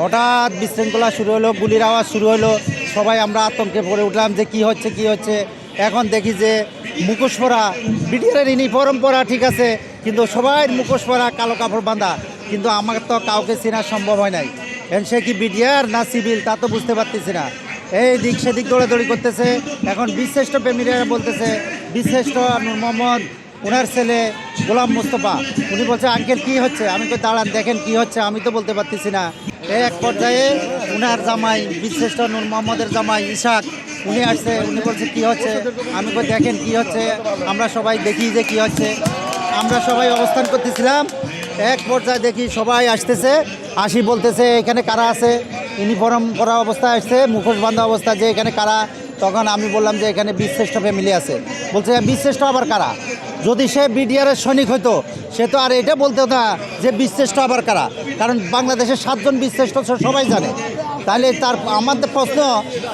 হঠাৎ বিশৃঙ্খলা শুরু হলো, গুলির আওয়াজ শুরু হলো, সবাই আমরা আতঙ্কে পড়ে উঠলাম যে কি হচ্ছে কি হচ্ছে। এখন দেখি যে মুখোশ পরা বিডিআরের ইউনিফর্ম পরা ঠিক আছে, কিন্তু সবাই মুখোশ পরা কালো কাপড় বাঁধা, কিন্তু আমার তো কাউকে চেনা সম্ভব হয় নাই। সে কি বিডিআর না সিভিল, তা তো বুঝতে পারতেছি না। এই দিক সেদিক দৌড়াদৌড়ি করতেছে, এখন বিশ্রেষ্ঠ প্রেমীরা বলতেছে বিশ্রেষ্ঠ নূর মোহাম্মদ, ওনার ছেলে গোলাম মুস্তফা, উনি বলছে, আঙ্কেল, কি হচ্ছে? আমি তো দাঁড়ান, দেখেন কি হচ্ছে, আমি তো বলতে পারতেছি না। এই এক পর্যায়ে উনার জামাই বিশ্রেষ্ঠ নূর মোহাম্মদের জামাই ইশাক, উনি আসছে, উনি বলছে, কী হচ্ছে? আমি তো দেখেন কি হচ্ছে? আমরা সবাই দেখি যে কি হচ্ছে। আমরা সবাই অবস্থান করতেছিলাম। এক পর্যায়ে দেখি সবাই আসতেছে। আসি বলতেছে, এখানে কারা আছে? ইউনিফর্ম পরা অবস্থায় আসছে, মুখোশ বান্ধব অবস্থা যে এখানে কারা, তখন আমি বললাম যে এখানে বিশ্রেষ্ঠ ফ্যামিলি আছে। বলছে বিশ্রেষ্ঠ আবার কারা? যদি সে বিডিআরের সৈনিক হতো সে তো আর এটা বলতে না যে বিশ্রেষ্ঠ আবার কারা। কারণ বাংলাদেশের সাতজন বিশ্রেষ্ঠ সবাই জানে। তাহলে তার আমাদের প্রশ্ন,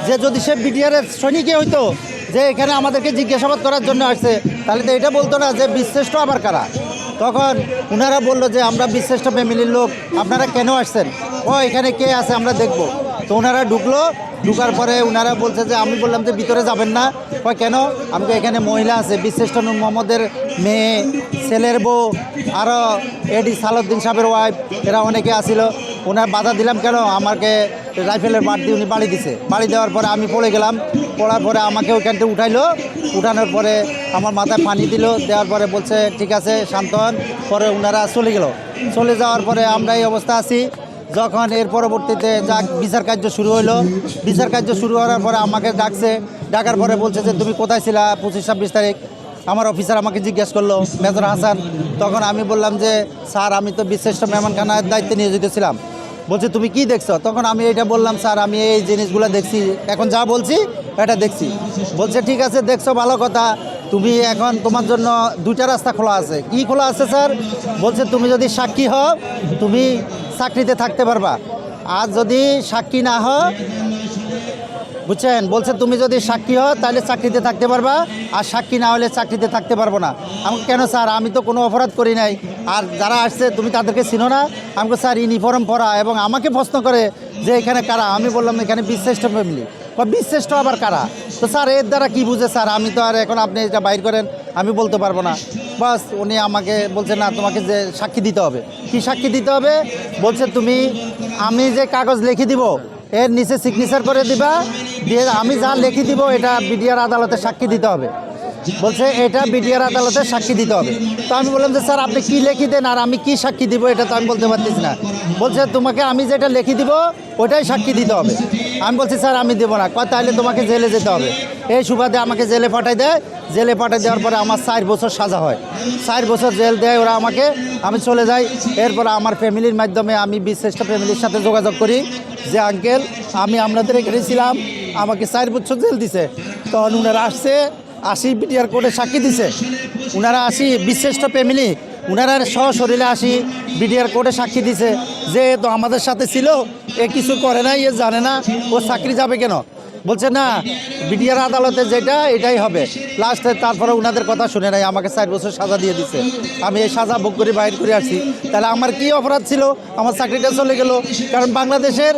যে যদি সে বিডিআরের সৈনিকই হইতো, যে এখানে আমাদেরকে জিজ্ঞাসাবাদ করার জন্য আসছে, তাহলে তো এটা বলতো না যে বিশ্রেষ্ঠ আবার কারা। তখন ওনারা বলল যে, আমরা বিশ্রেষ্ঠ ফ্যামিলির লোক, আপনারা কেন আসছেন? ও, এখানে কে আছে আমরা দেখব। তো ওনারা ঢুকলো, ঢুকার পরে ওনারা বলছে যে, আমি বললাম যে, ভিতরে যাবেন না। কয়, কেন? আমি তো এখানে মহিলা আছে, বিশ্রেষ্ঠ নূর মোহাম্মদের মেয়ে, ছেলের বউ আরও এডি সালউদ্দিন সাহেবের ওয়াইফ এরা অনেকে আসিল ওনার বাধা দিলাম কেন? আমাকে রাইফেলের বাড়ি দিয়ে উনি বাড়ি দিছে। বাড়ি দেওয়ার পরে আমি পড়ে গেলাম। পড়ার পরে আমাকে ওইখান থেকে উঠাইলো। উঠানোর পরে আমার মাথায় পানি দিল। দেওয়ার পরে বলছে, ঠিক আছে, শান্ত হন। পরে ওনারা চলে গেল। চলে যাওয়ার পরে আমরা এই অবস্থা আছি। যখন এর পরবর্তীতে যা বিচার কার্য শুরু হলো বিচার কার্য শুরু হওয়ার পরে আমাকে ডাকছে, ডাকার পরে বলছে যে, তুমি কোথায় ছিলা পঁচিশ ছাব্বিশ তারিখ? আমার অফিসার আমাকে জিজ্ঞেস করল, মেজর হাসান। তখন আমি বললাম যে, স্যার, আমি তো বিশিষ্ট মেহমানখানার দায়িত্বে নিয়োজিত ছিলাম। বলছে, তুমি কি দেখছ? তখন আমি এটা বললাম, স্যার, আমি এই জিনিসগুলো দেখছি, এখন যা বলছি, এটা দেখছি। বলছে, ঠিক আছে, দেখছ, ভালো কথা। তুমি এখন তোমার জন্য দুইটা রাস্তা খোলা আছে। কি খোলা আছে, স্যার? বলছে, তুমি যদি সাক্ষী হও, তুমি চাকরিতে থাকতে পারবা। আর যদি সাক্ষী না হও, বুঝছেন? বলছে, তুমি যদি সাক্ষী হও, তাহলে চাকরিতে থাকতে পারবা। আর সাক্ষী না হলে চাকরিতে থাকতে পারব না। আমাকে কেন স্যার? আমি তো কোনো অপরাধ করি নাই। আর যারা আসছে, তুমি তাদেরকে চিনো না? আমাকে স্যার ইউনিফর্ম পরা এবং আমাকে প্রশ্ন করে যে, এখানে কারা? আমি বললাম, এখানে বিশ্রেষ্ঠ ফ্যামিলি। বা বিশ্রেষ্ঠ আবার কারা? তো স্যার, এর দ্বারা কি বুঝে স্যার? আমি তো আর এখন আপনি এটা বাইর করেন, আমি বলতে পারব না। বাস, উনি আমাকে বলছে, না, তোমাকে যে সাক্ষী দিতে হবে। কি সাক্ষী দিতে হবে? বলছে, তুমি, আমি যে কাগজ লিখে দিব, এর নিচে সিগনেচার করে দিবা, দিয়ে আমি যা লিখে দিব, এটা বিডিআর আদালতে সাক্ষী দিতে হবে। বলছে, এটা বিডিআর আদালতে সাক্ষী দিতে হবে। তো আমি বললাম যে, স্যার, আপনি কি লিখে দেন আর আমি কি সাক্ষী দিব, এটা তো আমি বলতে পারতেছি না। বলছে, তোমাকে আমি যেটা লিখে দিব ওটাই সাক্ষী দিতে হবে। আমি বলছি, স্যার, আমি দেবো না। তাহলে তোমাকে জেলে যেতে হবে। এই সুবাদে আমাকে জেলে পাঠাই দেয়। জেলে পাঠাই দেওয়ার পরে আমার চার বছর সাজা হয়। চার বছর জেল দেয় ওরা আমাকে। আমি চলে যাই। এরপর আমার ফ্যামিলির মাধ্যমে আমি বিশ্রেষ্ঠ ফ্যামিলির সাথে যোগাযোগ করি যে, আঙ্কেল, আমি আপনাদের এখানে ছিলাম। আমাকে চার বছর জেল দিছে। তখন ওনারা আসছে। আসি বিটিআর কোর্টে সাক্ষী দিছে। ওনারা আসি বিশ্রেষ্ঠ ফ্যামিলি। ওনারা সশরীরে আসি বিডিআর কোর্টে সাক্ষী দিছে। যে তো আমাদের সাথে ছিল, এ কিছু করে না এ জানে না, ও চাকরি যাবে কেন? বলছে, না, বিডিআর আদালতে যেটা, এটাই হবে। লাস্টে তারপরে ওনাদের কথা শুনে নাই, আমাকে চার বছর সাজা দিয়ে দিছে। আমি এই সাজা ভোগ করে বাইর করে আসছি। তাহলে আমার কি অপরাধ ছিল? আমার চাকরিটা চলে গেল। কারণ বাংলাদেশের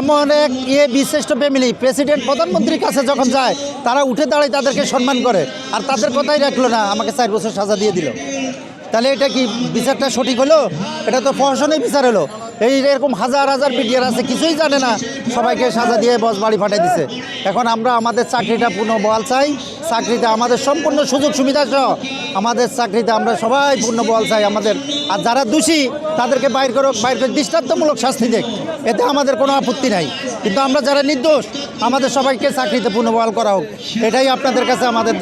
এমন এক ইয়ে বিশিষ্ট ফ্যামিলি, প্রেসিডেন্ট, প্রধানমন্ত্রীর কাছে যখন যায়, তারা উঠে দাঁড়ায় তাদেরকে সম্মান করে। আর তাদের কথাই রাখল না, আমাকে চার বছর সাজা দিয়ে দিল। তাহলে এটা কি বিচারটা সঠিক হলো? এটা তো প্রশাসনিক বিচার হলো। এই এরকম হাজার হাজার বিডিআর আছে, কিছুই জানে না। সবাইকে সাজা দিয়ে বস বাড়ি ফাটাই দিছে। এখন আমরা আমাদের চাকরিটা পূর্ণ বহাল চাই। চাকরিতে আমাদের সম্পূর্ণ সুযোগ সুবিধা সহ আমাদের চাকরিতে আমরা সবাই পূর্ণ বহাল চাই আমাদের। আর যারা দোষী, তাদেরকে বাইর করো, বাইর করে দৃষ্টান্তমূলক শাস্তি দেখ। এতে আমাদের কোনো আপত্তি নাই। কিন্তু আমরা যারা নির্দোষ, আমাদের সবাইকে চাকরিতে পূর্ণ বহাল করা হোক। এটাই আপনাদের কাছে আমাদের